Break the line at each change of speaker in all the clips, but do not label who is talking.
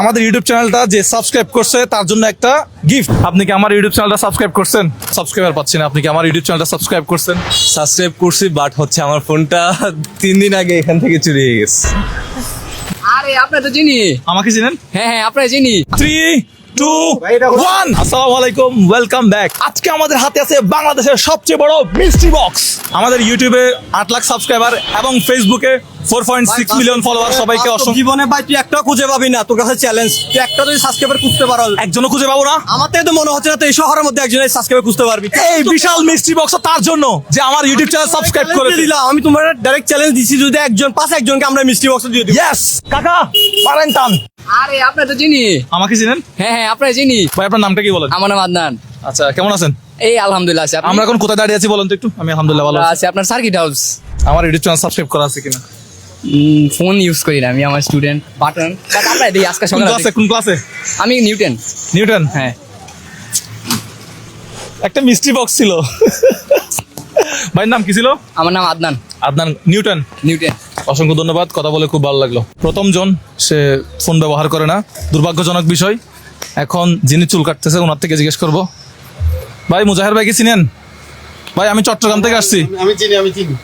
আমাদের ইউটিউব চ্যানেলটা যে সাবস্ক্রাইব করছে তার জন্য একটা গিফট আপনি কি আমার ইউটিউব চ্যানেলটা সাবস্ক্রাইব করছেন? সাবস্ক্রাইবার পাচ্ছি না আপনি কি আমার ইউটিউব চ্যানেলটা সাবস্ক্রাইব করছেন?
সাবস্ক্রাইব করছি বাট হচ্ছে আমার ফোনটা তিন দিন আগে এখান থেকে চুরি হয়ে গেছে।
আরে আপনি তো চিনি?
আমাকে চিনেন?
হ্যাঁ হ্যাঁ আপনার চিনি।
Three two one. আসসালামু আলাইকুম ওয়েলকাম ব্যাক। আজকে আমাদের হাতে আছে বাংলাদেশের সবচেয়ে বড় মিস্ট্রি বক্স। আমাদের ইউটিউবে আট লাখ সাবস্ক্রাইবার এবং ফেসবুকে four point six million follower সবাইকে অসংখ্য
জীবনে ভাই তুই একটা খুঁজে পাবি না তোর কাছে চ্যালেঞ্জ তুই একটা যদি সাবস্ক্রাইবার খুঁজতে পারো।
একজনও খুঁজে পাবো না?
আমার তো মনে হচ্ছে না তুই এই শহরের মধ্যে একজনের সাবস্ক্রাইবার খুঁজতে পারবি।
এই বিশাল মিস্ট্রি বক্স তার জন্য যে আমার ইউটিউব চ্যানেল সাবস্ক্রাইব করে
দিলাম। আমি তোমার ডাইরেক্ট চ্যালেঞ্জ দিছি যদি একজন পাঁচ একজনকে আমরা মিষ্টি বক্স দিয়ে দিই।
ইয়েস কাকা পারেন টান।
আরে আপনার তো চিনি।
আমাকে চিনেন?
হ্যাঁ হ্যাঁ আপনার চিনি।
ভাই আপনার নামটা কি বলেন?
আমার নাম আদনান।
আচ্ছা কেমন আছেন?
এই আলহামদুলিল্লাহ আছে।
আমরা এখন কোথায় দাঁড়িয়ে আছি বলেন তো একটু? আমি আলহামদুলিল্লাহ ভালো আছি।
আপনার সার্কিট হাউস
আমার ইউটিউব চ্যানেল সাবস্ক্রাইব করা আছে কিনা?
ফোন ইউজ করি না আমি আমার স্টুডেন্ট বাটন বাট আমরা দিই আজকে সকালে
ক্লাসে কোন ক্লাসে
আমি নিউটন
নিউটন
হ্যাঁ।
একটা মিষ্টি বক্স ছিল। ভাইয়ের নাম কি ছিল?
আমার নাম আদনান।
আদনান নিউটন
নিউটন
অসংখ্য ধন্যবাদ কথা বলে খুব ভালো লাগল। প্রথম জন সে ফোন ব্যবহার করে না। দুর্ভাগ্যজনক বিষয়। এখন যিনি চুল কাটতেছে ওনার থেকে জিজ্ঞেস করব। ভাই মুজাহের ভাইকে চিনেন? ভাই আমি চট্টগ্রাম থেকে আসছি।
আমি চিনি আমি চিনি।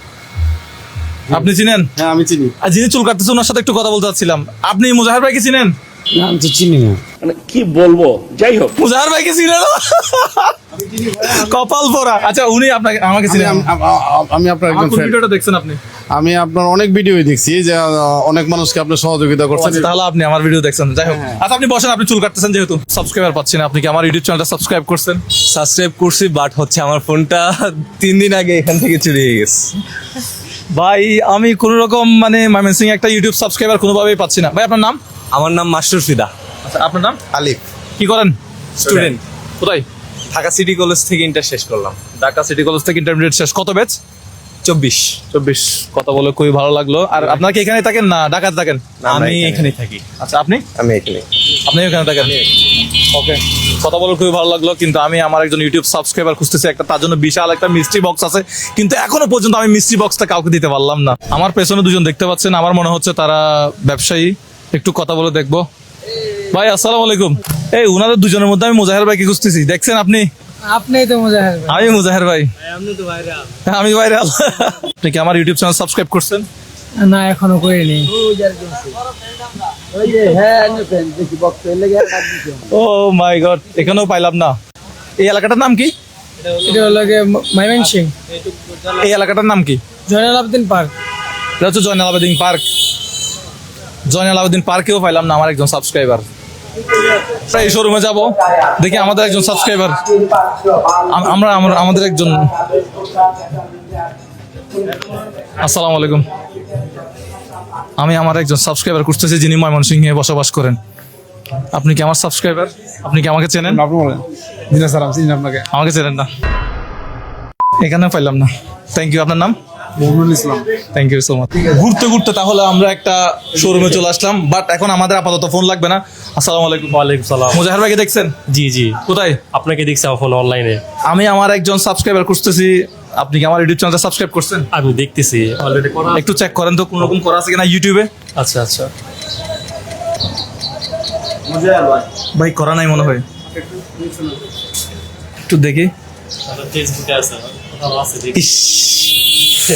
আপনি চিনেন?
হ্যাঁ আমি চিনি।
আর যিনি চুল কাটতেছে ওনার সাথে একটু কথা বলতে চাচ্ছিলাম। আপনি মুজাহের ভাইকে চিনেন?
না আমি তো চিনি না।
মানে কি বলব? যাই হোক।
মুজাহের ভাইকে চিনেন কপাল পরা আচ্ছা উনি আপনাকে আমাকে
আমি-
চিনেন
আম- আপনার একজন friend।
ভিডিওটা দেখছেন আপনি?
আমি আপনার অনেক ভিডিওই দেখছি যে অনেক মানুষকে আপনি সহযোগিতা করছেন।
আচ্ছা, তাহলে আপনি আমার ভিডিও দেখছেন। যাই হোক। আচ্ছা আপনি বসেন আপনি চুল কাটতেছেন যেহেতু। সাবস্ক্রাইবার পাচ্ছেন আপনি কি আমার ইউটিউব চ্যানেলটা সাবস্ক্রাইব করছেন?
সাবস্ক্রাইব করছি বাট হচ্ছে আমার ফোনটা তিন দিন আগে এখান থেকে চুরি হয়ে গেছে।
ভাই আমি কোন রকম মানে ময়মনসিং একটা ইউটিউব সাবস্ক্রাইবার কোনোভাবেই পাচ্ছি না। ভাই আপনার নাম?
আমার নাম মাস্টার ফিদা
আচ্ছা আপনার নাম?
আলিফ।
কি করেন?
স্টুডেন্ট
কোথায়?
ঢাকা সিটি কলেজ থেকে ইন্টার শেষ করলাম।
ঢাকা সিটি কলেজ থেকে ইন্টারমিডিয়েট শেষ। কত ব্যাচ
চব্বিশ।
চব্বিশ। কথা বলে খুবই ভালো লাগল। আর আপনার কি এখানে থাকেন? না ঢাকাতে থাকেন?
আমি এখানেই থাকি।
আচ্ছা আপনি?
আমি এখানে
আপনি এখানে থাকেন? ওকে কথা বলে খুবই ভালো লাগল কিন্তু আমি আমার একজন ইউটিউব সাবস্ক্রাইবার খুঁজতেছি। একটা তার জন্য বিশাল একটা মিস্ট্রি বক্স আছে। কিন্তু এখনও পর্যন্ত আমি মিস্ট্রি বক্সটা কাউকে দিতে পারলাম না। আমার পেছনে দুজন দেখতে পাচ্ছেন। আমার মনে হচ্ছে তারা ব্যবসায়ী। একটু কথা বলে দেখব। ভাই আসসালামু আলাইকুম। এই উনাদের দুজনের মধ্যে আমি মুজাহের ভাইকে খুঁজতেছি। দেখছেন আপনি?
আপনি তো মুজাহির ভাই।
আমি মুজাহের ভাই। আমি ভাইরাল। আপনি কি আমার ইউটিউব চ্যানেল সাবস্ক্রাইব করছেন?
না এখনও করিনি।
ও মাই গড এখানেও পাইলাম না। এই এলাকাটার নাম কি?
এটা হলো মাইমেন সিং
এই এলাকাটার নাম কি?
জয়নাল আবদিন পার্ক।
এটা হচ্ছে জয়নাল আবেদিন পার্ক। জয়নাল আবেদিন পার্কেও পাইলাম না আমার একজন সাবস্ক্রাইবার এই শোরুমে যাব দেখি আমাদের একজন সাবস্ক্রাইবার আমরা আমাদের একজন আসসালামু আলাইকুম। আমি আমার একজন সাবস্ক্রাইবার করতেছি যিনি ময়মনসিংহে বসবাস করেন। আপনি কি আমার সাবস্ক্রাইবার আপনি কি আমাকে চেনেন?
আপনাকে।
আমাকে চেনেন না। এখানে পাইলাম না। থ্যাংক ইউ আপনার নাম?
Mohammad Islam.
Thank you so much ঘুরতে ঘুরতে তাহলে আমরা একটা শোরুমে চলে আসলাম বাট এখন আমাদের আপাতত ফোন লাগবে না। আসসালামু আলাইকুম।
ওয়ালাইকুম সালাম।
মুজাহির ভাইকে দেখছেন?
জি জি।
কোথায়?
আপনাকে দেখছি ফোন অনলাইনে
আমি আমার একজন সাবস্ক্রাইবার করতেছি আপনি কি আমার ইউটিউব চ্যানেলটা সাবস্ক্রাইব করছেন?
আমি দেখতেছি। অলরেডি করা
একটু চেক করেন তো কোন রকম করা আছে কিনা ইউটিউবে
আচ্ছা আচ্ছা।
ভাই। করা নাই মনে হয়। একটু দেখি।
ফেসবুকে আছে
ইস।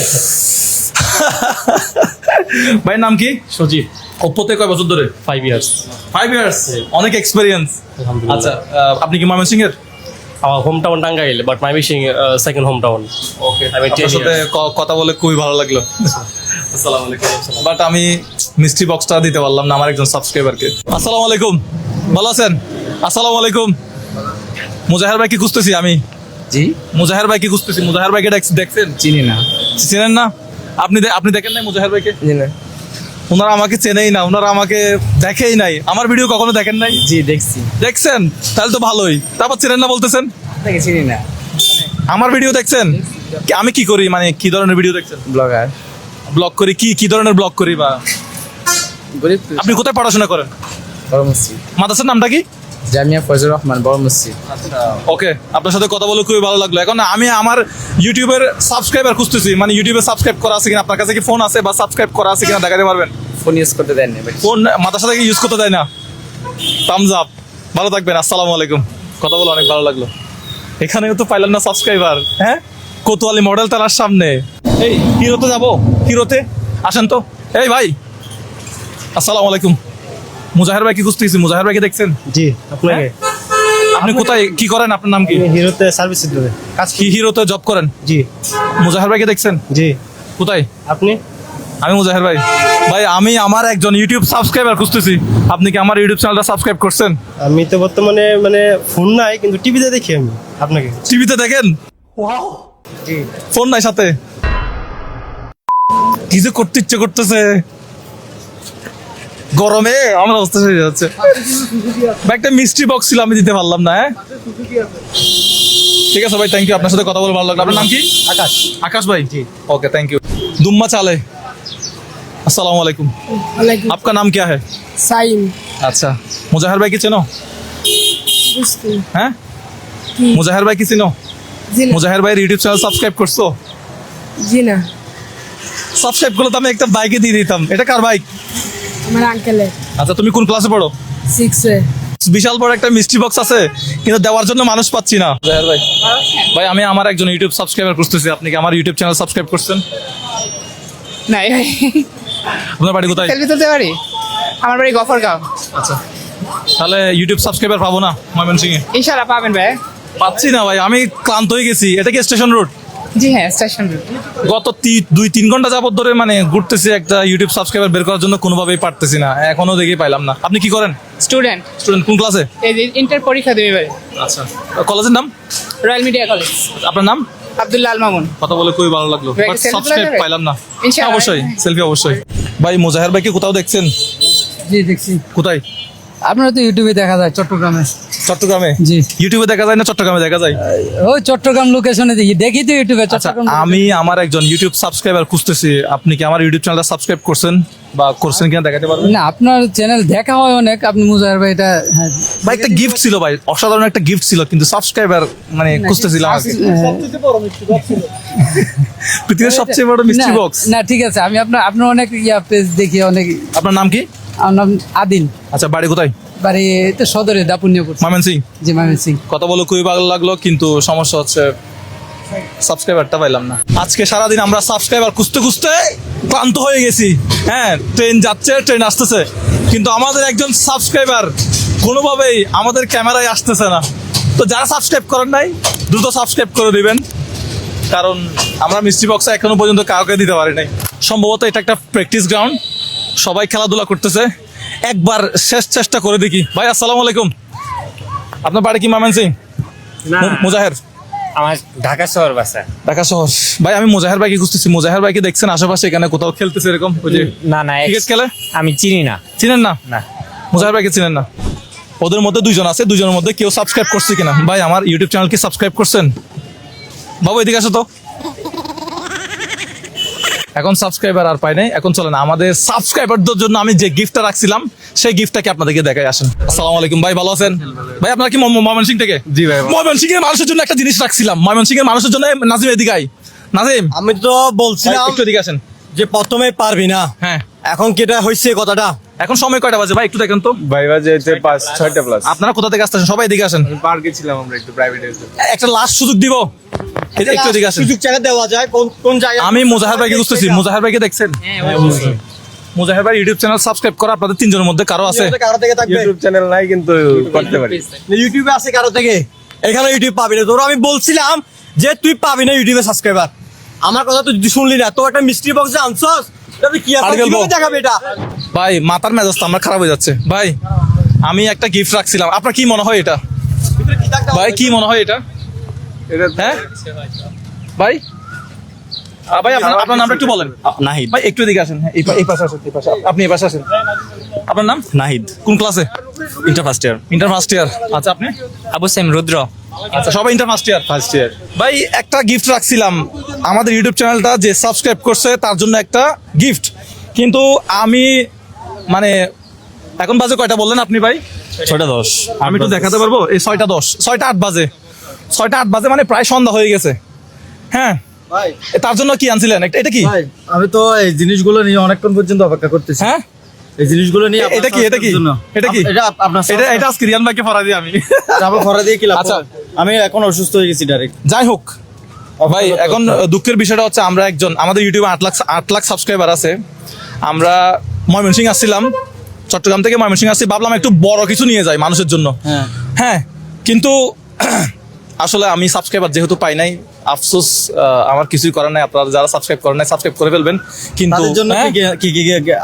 ভাই নাম কি?
সজীব।
ওপ্পোতে কয় বছর ধরে?
ফাইভ ইয়ার্স
ফাইভ ইয়ার্স অনেক এক্সপিরিয়েন্স আচ্ছা আপনি কি ময়মনসিং এর
আমার home town Tangail but second home town
okay
আমি
আপনার সাথে কথা বলে খুবই ভালো লাগল। আসসালামু আলাইকুম বাট আমি মিষ্টি বক্সটা দিতে পারলাম না আমার একজন সাবস্ক্রাইবারকে আসসালামু আলাইকুম। ভালো আছেন? আসসালামু আলাইকুম। মুজাহের ভাই কি খুঁজতেছি আমি?
জি।
মুজাহের ভাই কি খুঁজতেছি? মুজাহের ভাইকে দেখছেন?
চিনি না।
চেনেন না? আপনি আপনি দেখেন নাই মুজাহের ভাইকে?
জি না।
ওনারা আমাকে চেনেই না ওনারা আমাকে দেখেই নাই। আমার ভিডিও কখনো দেখেন নাই?
জি দেখছি।
দেখছেন? তাহলে তো ভালোই। তারপর চেনেন না বলতেছেন?
চিনি না।
আমার ভিডিও দেখছেন? কি- আমি কি করি? মানে কি ধরনের ভিডিও দেখছেন?
ব্লগার।
ব্লগ করি? কি কি ধরনের ব্লগ করি বা? আপনি কোথায় পড়াশোনা করেন? মাদ্রাসার নামটা কি?
জামিয়া ফজল রহমান বড় মসজিদ।
ওকে আপনার সাথে কথা বলে খুবই ভালো লাগল। এখন আমি আমার ইউটিউবের সাবস্ক্রাইবার খুঁজতেছি মানে ইউটিউবে সাবস্ক্রাইব করা আছে কিনা আপনার কাছে কি ফোন আছে বা সাবস্ক্রাইব করা আছে কিনা দেখাতে পারবেন?
ফোন ইউজ করতে দেন না
ফোন মাদ্রাসা থেকে ইউজ করতে দেয় না? থামস আপ ভালো থাকবেন আসসালামু আলাইকুম। কথা বলে অনেক ভালো লাগল। এখানেও তো পাইলাম না সাবস্ক্রাইবার হ্যাঁ? কোতোয়ালি মডেল তার সামনে। এই হিরোতে যাব হিরোতে? আসেন তো। এই ভাই আসসালামু আলাইকুম। মুজাহের ভাই কি খুঁজতেছি মুজাহের ভাইকে দেখছেন?
জি আপনাকে?
আপনি কোথায় কি করেন আপনার নাম কি?
হিরোতে সার্ভিস দিতে কাজ
কি হিরোতে জব করেন?
জি।
মুজাহের ভাইকে দেখছেন?
জি।
কোথায়?
আপনি?
আমি মুজাহের ভাই। ভাই আমি আমার একজন ইউটিউব সাবস্ক্রাইবার খুঁজতেছি। আপনি কি আমার ইউটিউব চ্যানেলটা সাবস্ক্রাইব করছেন?
আমি তো বর্তমানে মানে ফোন নাই কিন্তু টিভিতে দেখি আমি আপনাকে।
টিভিতে দেখেন?
ওয়াও জি।
ফোন নাই সাথে? কি যে করতে ইচ্ছে করতেছে? গরমে আমার অবস্থা হয়ে যাচ্ছে ভাই একটা মিষ্টি বক্স ছিল আমি দিতে পারলাম না হ্যাঁ ঠিক আছে ভাই থ্যাংক ইউ আপনার সাথে কথা বলে ভালো লাগলো আপনার নাম কি
আকাশ
आकाश भाई जी ओके थैंक यू दुम्मा चाले अस्सलाम वालेकुम आपका नाम क्या है
সাইম
अच्छा मुजाहिर भाई की चिनो
বুঝতে
हैं
কি?
मुजाहिर भाई की चिनो
জি না
মুজাহির ভাইয়ের ইউটিউব চ্যানেল সাবস্ক্রাইব করছো
জি না
সাবস্ক্রাইব করলে তো আমি একটা বাইকে দিয়ে দিতাম এটা কার বাইক
আমার আঙ্কেলের
আচ্ছা তুমি কোন ক্লাসে পড়ো?
সিক্সে
বিশাল বড় একটা মিষ্টি বক্স আছে কিন্তু দেওয়ার জন্য মানুষ পাচ্ছি না। মুজাহির ভাই। ভাই আমি আমার একজন ইউটিউব সাবস্ক্রাইবার খুঁজতেছি আপনি কি আমার ইউটিউব চ্যানেল সাবস্ক্রাইব করছেন?
নাই ভাই।
আপনার বাড়ি কোথায়?
সেলফি তুলতে পারি আমার বাড়ি গফরগাঁও।
আচ্ছা। তাহলে ইউটিউব সাবস্ক্রাইবার পাবো না ময়মনসিংহে?
ইনশাল্লাহ পাবেন ভাই।
পাচ্ছি না ভাই আমি ক্লান্ত হয়ে গেছি। এটা কি স্টেশন রোড
জি হ্যাঁ স্টেশন
গত দুই তিন ঘণ্টা যাবত ধরে মানে ঘুরতেছি একটা ইউটিউব সাবস্ক্রাইবার বের করার জন্য কোনোভাবেই পারতেছি না। এখনও দেখি পাইলাম না। আপনি কি করেন?
স্টুডেন্ট
স্টুডেন্ট কোন ক্লাসে
এই যে ইন্টার পরীক্ষা দেবে এবারে।
আচ্ছা। কলেজের নাম?
রয়্যাল মিডিয়া কলেজ
আপনার নাম?
আব্দুল্লাহ মামুন।
কথা বলে খুবই ভালো লাগল।
ভাই,
সাবস্ক্রাইব পাইলাম না। অবশ্যই সেলফি অবশ্যই। ভাই মুজাহের ভাইকে কোথাও দেখছেন?
জি দেখছি।
কোথায়?
আপনারা তো ইউটিউবে দেখা যায় চট্টগ্রামে।
চট্টগ্রামে?
জি।
ইউটিউবে দেখা যায় না চট্টগ্রামে দেখা যায়?
ওই চট্টগ্রাম লোকেশনে দেখি। দেখি তো ইউটিউবে
আচ্ছা
চট্টগ্রাম
আমি আমার একজন ইউটিউব সাবস্ক্রাইবার খুঁজতেছি। আপনি কি আমার ইউটিউব চ্যানেলটা সাবস্ক্রাইব করছেন বা করছেন কিনা দেখাতে পারবেন?
না আপনার চ্যানেল দেখা হয় অনেক। আপনি মুজাহির ভাই এটা হ্যাঁ।
ভাই একটা গিফট ছিল ভাই। অসাধারণ একটা গিফট ছিল কিন্তু সাবস্ক্রাইবার মানে খুঁজতেছিলাম। পৃথিবীর সবচেয়ে বড় মিষ্টি
না,
বক্স
না ঠিক আছে। আমি আপনার আপনার অনেক ইয়া পেজ দেখি অনেক
আপনার নাম কি?
আমার নাম আদিল।
আচ্ছা বাড়ি কোথায়?
বাড়ি তো সদরে দাপুনিয়াপুর
মামেন সিং
জি মামিন সিং
কথা বলে খুবই ভালো লাগল কিন্তু সমস্যা হচ্ছে সাবস্ক্রাইবারটা পাইলাম না। আজকে সারাদিন আমরা সাবস্ক্রাইবার খুঁজতে খুঁজতে ক্লান্ত হয়ে গেছি। হ্যাঁ ট্রেন যাচ্ছে ট্রেন আসতেছে কিন্তু আমাদের একজন সাবস্ক্রাইবার কোনোভাবেই আমাদের ক্যামেরায় আসতেছে না। তো যারা সাবস্ক্রাইব করেন নাই দ্রুত সাবস্ক্রাইব করে দিবেন কারণ আমরা মিষ্টি বক্সে এখনও পর্যন্ত কাউকে দিতে পারি নাই। সম্ভবত এটা একটা প্র্যাকটিস গ্রাউন্ড। সবাই খেলাধুলা করতেছে। একবার শেষ চেষ্টা করে দেখি। ভাই আসসালামু আলাইকুম। আপনার বাড়ি কি মামেন সিং মুজাহের?
আমার ঢাকা শহর বাসা।
ঢাকা শহর। ভাই আমি মুজাহের ভাইকে খুঁজতেছি। মুজাহের ভাইকে দেখছেন আশেপাশে এখানে কোথাও খেলতেছে এরকম ওই যে
না না
ক্রিকেট খেলে?
আমি চিনি না।
চিনেন না?
না।
মুজাহের ভাইকে চিনেন না? ওদের মধ্যে দুইজন আছে দুজনের মধ্যে কেউ সাবস্ক্রাইব করছে কিনা? ভাই আমার ইউটিউব চ্যানেল কি সাবস্ক্রাইব করছেন? বাবু এদিকে আসো তো। এখন সাবস্ক্রাইবার আর পাই নাই এখন চলেন আমাদের সাবস্ক্রাইবারদের জন্য আমি যে গিফটটা রাখছিলাম সেই গিফটটাকে আপনাদেরকে দেখাই আসেন। আসসালামু আলাইকুম ভাই ভালো আছেন? ভাই আপনার কি ময়মন সিং থেকে?
জি ভাই
ময়মন সিং এর মানুষের জন্য একটা জিনিস রাখছিলাম। ময়মন সিং এর মানুষের জন্য নাজিম এদিকে আই নাজিম।
আমি তো বলছিলাম
একটু এদিকে আসেন।
যে প্রথমে পারবি না।
হ্যাঁ।
এখন কি এটা হয়েছে কথাটা?
এখন সময় কয়টা বাজে? ভাই একটু দেখেন তো।
ভাই বাজে হচ্ছে পাঁচ ছয়টা প্লাস
আপনারা কোথা থেকে আসতেছেন? সবাই এদিকে আসেন।
পার্কে ছিলাম আমরা একটু প্রাইভেট
একটা লাস্ট সুযোগ দিব। একটু এদিকে আসেন।
সুযোগ জায়গা দেওয়া যায়। কোন কোন জায়গায়
আমি মুজাহির ভাইকে খুঁজতেছি। মুজাহির ভাইকে দেখছেন? মুজাহির ভাই ইউটিউব চ্যানেল সাবস্ক্রাইব করা আপনাদের তিনজনের মধ্যে কারও আছে?
কারও থেকে থাকবে?
ইউটিউব চ্যানেল নাই কিন্তু করতে পারি।
ইউটিউবে আছে কারও থেকে? এখানে ইউটিউব পাবি না। তোর আমি বলছিলাম যে তুই পাবি না ইউটিউবে সাবস্ক্রাইবার আমার কথা তুই শুনলি না। তো একটা মিস্ট্রি বক্সে আনছস? কি। দেখাবে এটা?
ভাই মাথার মেজাজ তো আমার খারাপ হয়ে যাচ্ছে। ভাই আমি একটা গিফট রাখছিলাম। আপনার কি মনে হয় এটা? ভাই কি মনে হয় এটা?
এটা
হ্যাঁ? ভাই ভাই আপনার আপনার নামটা একটু বলেন।
নাহিদ।
ভাই একটু এদিকে আসেন। হ্যাঁ, এই পাশে আসেন এই পাশে। আপনি এই পাশে আসেন। আপনার নাম?
নাহিদ।
কোন ক্লাসে
inter first year
inter first year আচ্ছা আপনি?
আবু সেম রুদ্র।
আচ্ছা সবাই inter first year
first year
ভাই একটা গিফট রাখছিলাম। আমাদের ইউটিউব চ্যানেলটা যে সাবস্ক্রাইব করছে তার জন্য একটা গিফট কিন্তু আমি মানে এখন বাজে কয়টা বললেন আপনি ভাই?
ছয়টা দশ।
আমি একটু দেখাতে পারব? এই ছয়টা দশ। ছয়টা আট বাজে। ছয়টা আট বাজে মানে প্রায় সন্ধ্যা হয়ে গেছে। হ্যাঁ।
ভাই।
তার জন্য কি আনছিলেন? এটা কি?
আমি তো এই জিনিসগুলো নিয়ে অনেকক্ষণ পর্যন্ত অপেক্ষা করতেছি।
হ্যাঁ?
এই জিনিসগুলো নিয়ে
এটা কি এটা কি? এটা কি?
এটা আপনার
এটা এটা আজকে রিয়ান ভাইকে ফরা দিই আমি।
আমি ফরা দিয়ে কি লাভ
আচ্ছা।
আমি এখন অসুস্থ হয়ে গেছি ডাইরেক্ট
যাই হোক ভাই এখন দুঃখের বিষয়টা হচ্ছে আমরা একজন আমাদের ইউটিউবে আট লাখ আট লাখ সাবস্ক্রাইবার আছে। আমরা ময়মনসিং আসছিলাম চট্টগ্রাম থেকে ময়মনসিং আসছি ভাবলাম একটু বড় কিছু নিয়ে যাই মানুষের জন্য।
হ্যাঁ।
হ্যাঁ কিন্তু আসলে আমি সাবস্ক্রাইবার যেহেতু পাই নাই আফসোস আমার কিছুই করার নাই। আপনারা যারা সাবস্ক্রাইব করেন নাই সাবস্ক্রাইব করে ফেলবেন। কিন্তু
জন্য
হ্যাঁ,
কি কি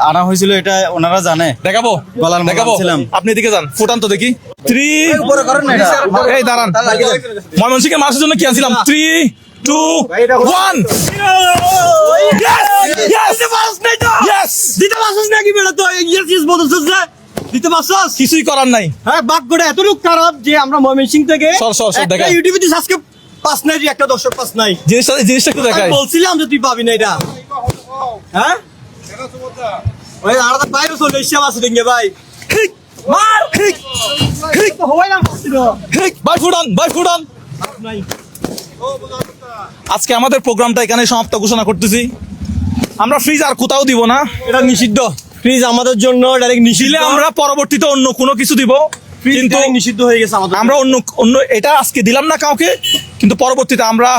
আনা হয়েছিল এটা ওনারা জানে।
দেখাবো।
গলার
দেখাবো। আপনি এদিকে যান। ফুটান তো দেখি। থ্রি
উপরে করেন না এটা।
এই দাঁড়ান। ময়মনসিংহে মানুষের জন্য কি আনছিলাম? থ্রি টু ওয়ান
দিতে পারছিস নাকি বেটা তো ইয়েস ইয়েস বলছিস না? দিতে পারছিস?
কিছুই করার নাই।
হ্যাঁ বাক্যটা এতটুকু খারাপ যে আমরা ময়মনসিং থেকে
সর, সর, সর,
একটা ইউটিউবে সাবস্ক্রাইব পাস নাই একটা দর্শক পাস নাই।
জিনিসটা জিনিসটা একটু দেখাই।
বলছিলাম যে তুই পাবি না এটা। হ্যাঁ? ওই আলাদা বাইরে চলে এসে আছে দেখে ভাই। মার! তো হওয়াই না পারছিল
হেই, ভাই ফুটান ভাই আজকে আমাদের প্রোগ্রামটা এখানে সমাপ্ত ঘোষণা করতেছি। আমরা ফ্রিজ আর কোথাও দিব না।
এটা নিষিদ্ধ। ফ্রিজ আমাদের জন্য ডাইরেক্ট নিষিদ্ধ।
আমরা পরবর্তীতে অন্য কোনো কিছু দিব। কিন্তু
কিন্তু নিষিদ্ধ হয়ে গেছে আমাদের
আমরা অন্য অন্য এটা আজকে দিলাম না কাউকে। কিন্তু পরবর্তীতে আমরা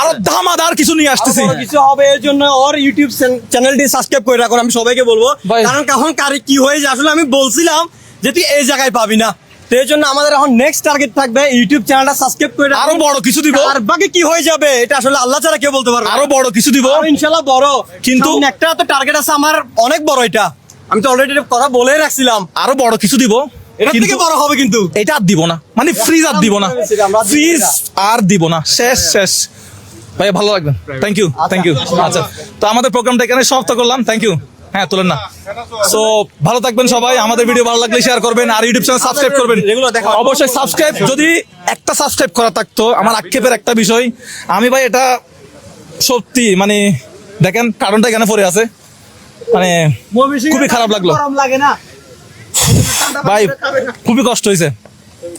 আর
ধামাদার কিছু নিয়ে আসতেছি।
বড় কিছু হবে এর জন্য ওর ইউটিউব চ্যানেলটি সাবস্ক্রাইব করে রাখুন আমি সবাইকে বলব। কারণ কখন কারে কি হয়ে যায় আসলে আমি বলছিলাম যে তুই এই জায়গায় পাবি না। তো এই জন্য আমাদের এখন নেক্সট টার্গেট থাকবে ইউটিউব চ্যানেলটা সাবস্ক্রাইব করে।
আরও বড় কিছু দিব।
আর বাকি কি হয়ে যাবে এটা আসলে আল্লাহ ছাড়া কেউ বলতে পারবে না।
আরও বড় কিছু দিব।
আরও ইনশাল্লাহ বড়।
কিন্তু-
একটা তো টার্গেট আছে আমার অনেক বড় এটা। আমি তো অলরেডি কথা বলেই রাখছিলাম।
আরও বড় কিছু দিব।
এটা থেকে বড় হবে কিন্তু।
এটা আর দিব না। মানে ফ্রিজ আর দিব না। ফ্রিজ আর দিব না। শেষ শেষ। ভাই ভালো থ্যাংক ইউ থ্যাংক ইউ আচ্ছা। তো আমাদের প্রোগ্রামটা এখানে সমাপ্ত করলাম। থ্যাংক ইউ হ্যাঁ তুলেন না। সো ভালো থাকবেন সবাই। আমাদের ভিডিও ভালো লাগলে শেয়ার করবেন আর ইউটিউব চ্যানেল সাবস্ক্রাইব করবেন। অবশ্যই সাবস্ক্রাইব যদি একটা সাবস্ক্রাইব করা থাকতো আমার আক্ষেপের একটা বিষয় আমি ভাই এটা সত্যি মানে দেখেন কারণটা এখানে পড়ে আছে। মানে খুবই খারাপ লাগল।
লাগে না।
ভাই খুবই কষ্ট হয়েছে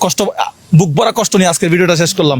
কষ্ট বুক ভরা কষ্ট নিয়ে আজকের ভিডিওটা শেষ করলাম।